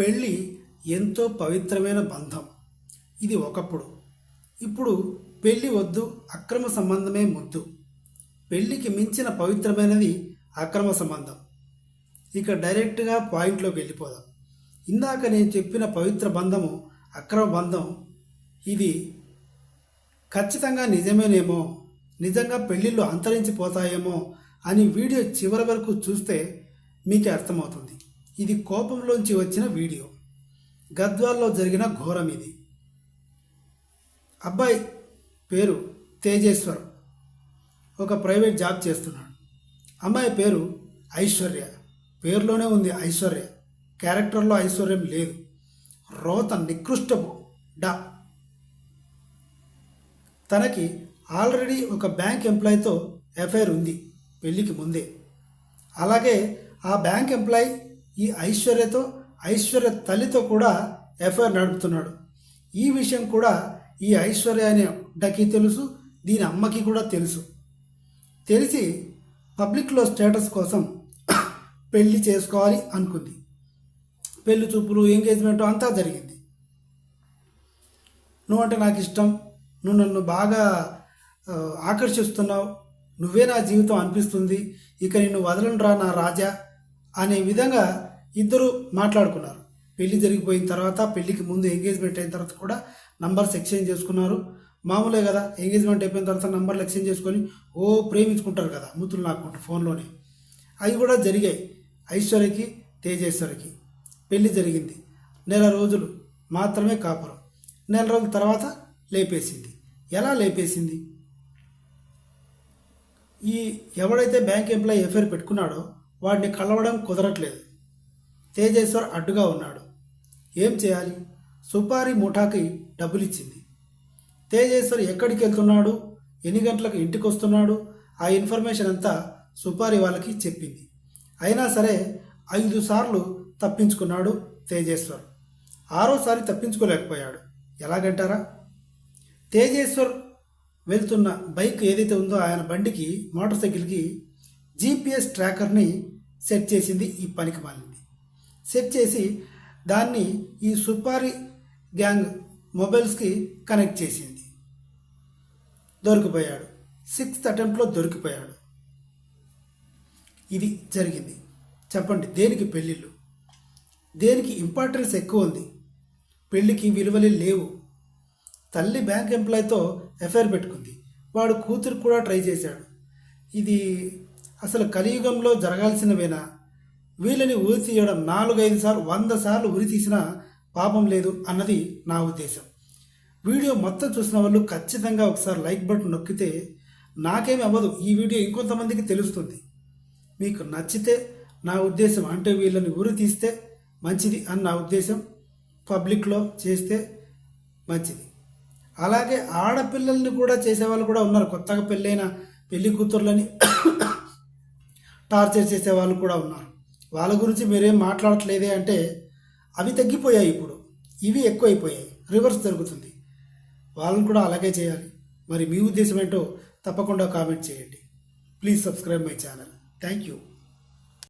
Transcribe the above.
పెళ్ళి ఎంతో పవిత్రమైన బంధం. ఇది ఒకప్పుడు. ఇప్పుడు పెళ్ళి వద్దు అక్రమ సంబంధమే ముద్దు. పెళ్ళికి మించిన పవిత్రమైనది అక్రమ సంబంధం. ఇక డైరెక్ట్గా పాయింట్లోకి వెళ్ళిపోదాం. ఇందాక నేను చెప్పిన పవిత్ర బంధము అక్రమ బంధం ఇది ఖచ్చితంగా నిజమేనేమో నిజంగా పెళ్ళిళ్ళు అంతరించిపోతాయేమో అని వీడియో చివరి వరకు చూస్తే మీకే అర్థమవుతుంది. ఇది కోపంలోంచి వచ్చిన వీడియో. గద్వాల్లో జరిగిన ఘోరం ఇది. అబ్బాయి పేరు తేజేశ్వర్. ఒక ప్రైవేట్ జాబ్ చేస్తున్నాడు. అమ్మాయి పేరు ఐశ్వర్య. పేరులోనే ఉంది ఐశ్వర్య. క్యారెక్టర్లో ఐశ్వర్యం లేదు. రోత నికృష్టపు డా. తనకి ఆల్రెడీ ఒక బ్యాంక్ ఎంప్లాయ్తో ఎఫ్ఐఆర్ ఉంది పెళ్ళికి ముందే. అలాగే ఆ బ్యాంక్ ఎంప్లాయీ ఈ ఐశ్వర్యతో ఐశ్వర్య తల్లితో కూడా ఎఫ్ఐఆర్ నడుపుతున్నాడు. ఈ విషయం కూడా ఈ ఐశ్వర్య అనే అడ్డకి తెలుసు దీని అమ్మకి కూడా తెలుసు. తెలిసి పబ్లిక్లో స్టేటస్ కోసం పెళ్ళి చేసుకోవాలి అనుకుంది. పెళ్ళి చూపులు ఎంగేజ్మెంట్ అంతా జరిగింది. నువ్వంటే నాకు ఇష్టం నువ్వు నన్ను బాగా ఆకర్షిస్తున్నావు నువ్వే నా జీవితం అనిపిస్తుంది ఇక నిన్ను వదలనురా నా రాజా. అనే విధంగా ఇద్దరు మాట్లాడుకున్నారు. పెళ్ళి జరిగిపోయిన తర్వాత పెళ్ళికి ముందు ఎంగేజ్మెంట్ అయిన తర్వాత కూడా నంబర్స్ ఎక్స్చేంజ్ చేసుకున్నారు. మామూలే కదా ఎంగేజ్మెంట్ అయిపోయిన తర్వాత నంబర్లు ఎక్స్చేంజ్ చేసుకొని ఓ ప్రేమించుకుంటారు కదా ముద్దులు నాకుంటారు ఫోన్లోనే. అవి కూడా జరిగాయి. ఐశ్వర్యకి తేజేశ్వరికి. పెళ్ళి జరిగింది. నెల రోజులు మాత్రమే కాపురం. నెల రోజుల తర్వాత లేపేసింది. ఎలా లేపేసింది? ఈ ఎవడైతే బ్యాంక్ ఎంప్లాయీ ఎఫ్ఐఆర్ పెట్టుకున్నాడో వాడిని కలవడం కుదరట్లేదు. తేజేశ్వర్ అడ్డుగా ఉన్నాడు. ఏం చేయాలి? సుపారి ముఠాకి డబ్బులిచ్చింది. తేజేశ్వర్ ఎక్కడికి వెళ్తున్నాడు ఎన్ని గంటలకు ఇంటికి వస్తున్నాడు ఆ ఇన్ఫర్మేషన్ అంతా సుపారి వాళ్ళకి చెప్పింది. అయినా సరే ఐదు సార్లు తప్పించుకున్నాడు తేజేశ్వర్. ఆరోసారి తప్పించుకోలేకపోయాడు. ఎలాగంటారా? తేజేశ్వర్ వెళ్తున్న బైక్ ఏదైతే ఉందో ఆయన బండికి మోటార్ సైకిల్కి జీపీఎస్ ట్రాకర్ని సెట్ చేసింది ఈ పనికి మాలింది సెట్ చేసి దాన్ని ఈ సుపారి గ్యాంగ్ మొబైల్స్కి కనెక్ట్ చేసింది. దొరికిపోయాడు. సిక్స్త్ అటెంప్ట్లో దొరికిపోయాడు. ఇది జరిగింది. చెప్పండి దేనికి పెళ్ళిళ్ళు? దేనికి ఇంపార్టెన్స్ ఎక్కువ ఉంది? పెళ్ళికి విలువలే లేవు. తల్లి బ్యాంక్ ఎంప్లాయ్తో ఎఫ్ఐఆర్ పెట్టుకుంది. వాడు కూతురు కూడా ట్రై చేశాడు. ఇది అసలు కలియుగంలో జరగాల్సినవేనా? వీళ్ళని ఉరి తీయడం నాలుగైదు సార్లు వంద సార్లు ఉరి తీసినా పాపం లేదు అన్నది నా ఉద్దేశం. వీడియో మొత్తం చూసిన వాళ్ళు ఖచ్చితంగా ఒకసారి లైక్ బటన్ నొక్కితే నాకేమి అవ్వదు. ఈ వీడియో ఇంకొంతమందికి తెలుస్తుంది. మీకు నచ్చితే నా ఉద్దేశం అంటే వీళ్ళని ఉరి తీస్తే మంచిది అని నా ఉద్దేశం. పబ్లిక్లో చేస్తే మంచిది. అలాగే ఆడపిల్లల్ని కూడా చేసేవాళ్ళు కూడా ఉన్నారు. కొత్తగా పెళ్ళైన పెళ్ళి కూతుర్లని టార్చర్ చేసే వాళ్ళు కూడా ఉన్నారు. వాళ్ళ గురించి మీరేం మాట్లాడట్లేదే అంటే అవి తగ్గిపోయాయి ఇప్పుడు. ఇవి ఎక్కువైపోయాయి. రివర్స్ జరుగుతుంది. వాళ్ళని కూడా అలాగే చేయాలి. మరి మీ ఉద్దేశం ఏంటో తప్పకుండా కామెంట్ చేయండి. Please subscribe my channel. Thank you.